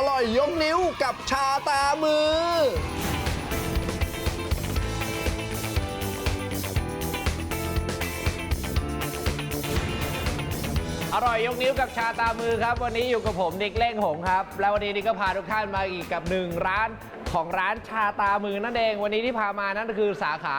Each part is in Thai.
อร่อยยกนิ้วกับชาตามือ อร่อยยกนิ้วกับชาตามือครับ วันนี้อยู่กับผมนิกเล่งหงครับ แล้ววันนี้นิกก็พาทุกท่านมาอีกกับหนึ่งร้านของร้านชาตามือนั่นเอง วันนี้ที่พามานั่นก็คือสาขา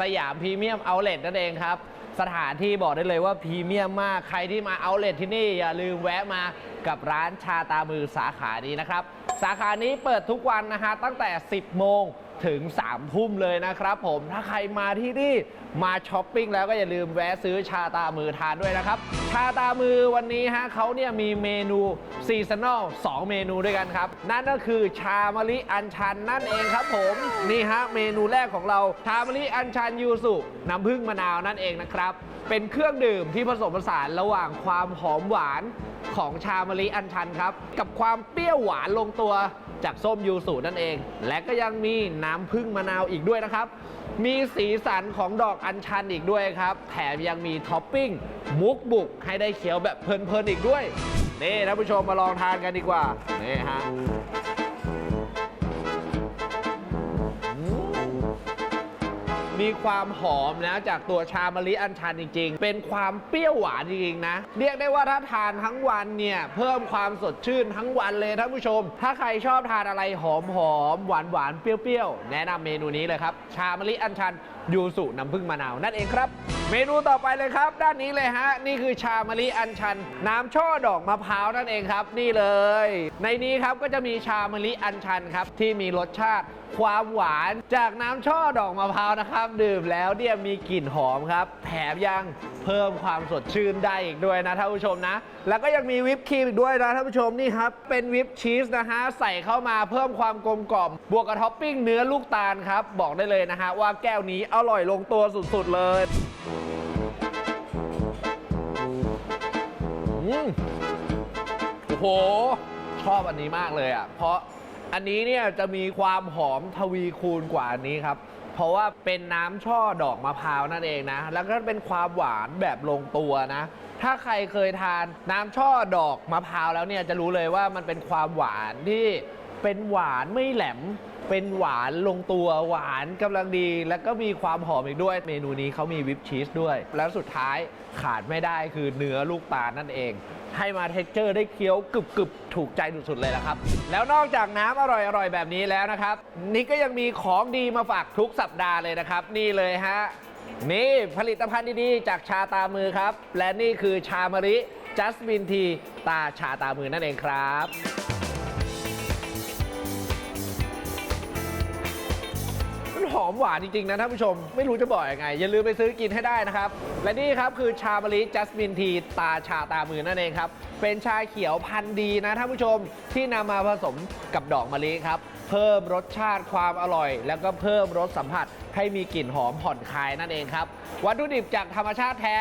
สยามพรีเมียมเอาเลทนั่นเองครับ สถานที่บอกได้เลยว่าพรีเมียมมากใครที่มาเอาเลทที่นี่อย่าลืมแวะมากับร้านชาตามือสาขานี้นะครับ สาขานี้เปิดทุกวันนะฮะตั้งแต่ 10 โมง ถึง3ทุ่มเลยนะครับผมถ้าใครมาที่นี่มาช้อปปิ้งแล้วก็อย่าลืมแวะซื้อชาตามือทานด้วยนะครับ ชาตามือวันนี้ฮะเขาเนี่ยมีเมนูซีซันอล2เมนูด้วยกันครับ นั่นก็คือชามะลิอัญชันนั่นเองครับผมนี่ฮะเมนูแรกของเราชามะลิอัญชันยูสุน้ำผึ้งมะนาวนั่นเองนะครับเป็นเครื่องดื่มที่ผสมผสานระหว่างความหอมหวานของชามะลิอัญชันครับกับความเปรี้ยวหวานลงตัวจากส้มยูสุนั่นเอง และก็ยังมีน้้ำพึ่งมะนาวอีกด้วยนะครับ มีสีสันของดอกอัญชันอีกด้วยครับ แถมยังมีท็อปปิ้งมุกบุกให้ได้เคี้ยวแบบเพลินๆอีกด้วย นี่ท่านผู้ชมมาลองทานกันดีกว่า นี่ฮะ มีความหอมนะจากตัวชามะลิอัญชันจริง ๆ เป็นความเปรี้ยวหวานจริงๆนะ เรียกได้ว่าถ้าทานทั้งวันเนี่ยเพิ่มความสดชื่นทั้งวันเลยท่านผู้ชม ถ้าใครชอบทานอะไรหอมหอมหวานหวานเปรี้ยวๆ แนะนำเมนูนี้เลยครับ ชามะลิอัญชันยูสุน้ำผึ้งมะนาวนั่นเองครับ เมนูต่อไปเลยครับ ด้านนี้เลยฮะ นี่คือชามะลิอัญชัน น้ำช่อดอกมะพร้าวนั่นเองครับ นี่เลย ในนี้ครับก็จะมีชามะลิอัญชันครับที่มีรสชาติความหวานจากน้ำช่อดอกมะพร้าวนะครับดื่มแล้วเนี่ยมีกลิ่นหอมครับ แถมยังเพิ่มความสดชื่นได้อีกด้วยนะท่านผู้ชมนะ แล้วก็ยังมีวิปครีมอีกด้วยนะท่านผู้ชมนี่ครับ เป็นวิปชีสนะฮะใส่เข้ามาเพิ่มความกลมกล่อม บวกกับท็อปปิ้งเนื้อลูกตาลครับ บอกได้เลยนะฮะว่าแก้วนี้อร่อยลงตัวสุดๆเลยอืมโอ้โหชอบอันนี้มากเลยอะ เพราะ อันนี้เนี่ยจะมีความหอมทวีคูณกว่าอันนี้ครับ เพราะว่าเป็นน้ำช่อดอกมะพร้าวนั่นเองนะ แล้วก็เป็นความหวานแบบลงตัวนะ ถ้าใครเคยทานน้ำช่อดอกมะพร้าวแล้วเนี่ยจะรู้เลยว่ามันเป็นความหวานที่เป็นหวานไม่แหลม เป็นหวานลงตัวหวานกำลังดี แล้วก็มีความหอมอีกด้วย เมนูนี้เขามีวิปชีสด้วย แล้วสุดท้ายขาดไม่ได้คือเนื้อลูกตาลนั่นเอง ให้มาเท็กเจอร์ได้เคี้ยวกรึบกรึบถูกใจสุดๆเลยละครับ แล้วนอกจากน้ำอร่อยๆแบบนี้แล้วนะครับ นี่ก็ยังมีของดีมาฝากทุกสัปดาห์เลยนะครับ นี่เลยฮะ นี่ผลิตภัณฑ์ดีๆ จากชาตามือครับ และนี่คือชามะริจัสมินทีตาชาตามือนั่นเองครับ มหอมหวานจริง ๆ นะท่านผู้ชม ไม่รู้จะบอกยังไง อย่าลืมไปซื้อกินให้ได้นะครับ และนี่ครับคือชามาลิจัสมินที ตาชาตามือนั่นเองครับ เป็นชาเขียวพันธุ์ดีนะท่านผู้ชมที่นำมาผสมกับดอกมะลิครับ เพิ่มรสชาติความอร่อย แล้วก็เพิ่มรสสัมผัสให้มีกลิ่นหอมผ่อนคลายนั่นเองครับ วัตถุดิบจากธรรมชาติแท้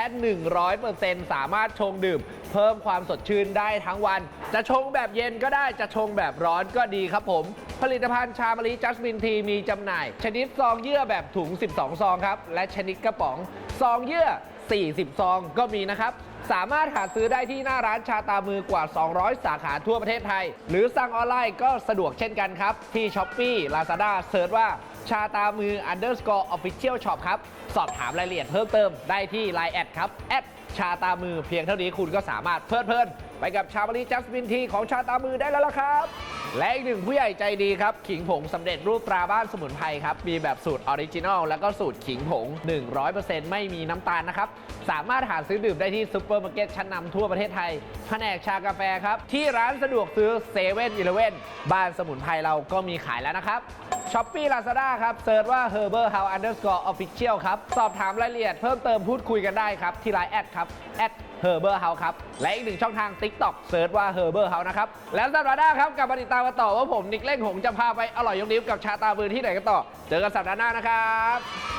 100%สามารถชงดื่ม เพิ่มความสดชื่นได้ทั้งวัน จะชงแบบเย็นก็ได้จะชงแบบร้อนก็ดีครับผม ผลิตภัณฑ์ชามะลิจัสมินทีมีจำหน่าย ชนิดซองเยื่อแบบถุง 12 ซองครับ และชนิดกระป๋องซองเยื่อ 40 ซองก็มีนะครับ สามารถหาซื้อได้ที่หน้าร้านชาตามือกว่า 200 สาขาทั่วประเทศไทย หรือสั่งออนไลน์ก็สะดวกเช่นกันครับ ที่ s h อ p e e Lazada เซิร์ชว่าชาตามือ underscore official shop ครับ สอบถามรายละเอียดเพิ่มเติมได้ที่ Line แอดครับแอดชาตามือเพียงเท่านี้คุณก็สามารถเพลิดเพลินไปกับชาบารีจัสมินทีของชาตามือได้แล้วล่ะครับ และอีกหนึ่งผู้ใหญ่ใจดีครับ ขิงผงสำเร็จรูปตราบ้านสมุนไพรครับ มีแบบสูตรออริจินอลแล้วก็สูตรขิงผง 100%ไม่มีน้ำตาลนะครับ สามารถหาซื้อดื่มได้ที่ซุปเปอร์มาร์เก็ตชั้นนำทั่วประเทศไทย แผนกชากาแฟครับ ที่ร้านสะดวกซื้อเซเว่นอีเลเว่นบ้านสมุนไพรเราก็มีขายแล้วนะครับ ช้อปปี้ลาซาด้าครับเซิร์ชว่า herberhouse Underscore Official ครับ สอบถามรายละเอียดเพิ่มเติมพูดคุยกันได้ครับ ที่ไลน์แอดครับแอด herberhouse ครับ และอีกหนึ่งช่องทาง TikTok เซิร์ชว่า herberhouse นะครับ แล้วสัปดาห์หน้าครับกลับมาติดตามกันต่อว่าผมนิกเล่งหงจะพาไปอร่อยยกนิ้วกับชาตาบือที่ไหนกันต่อ เจอกันสัปดาห์หน้านะครับ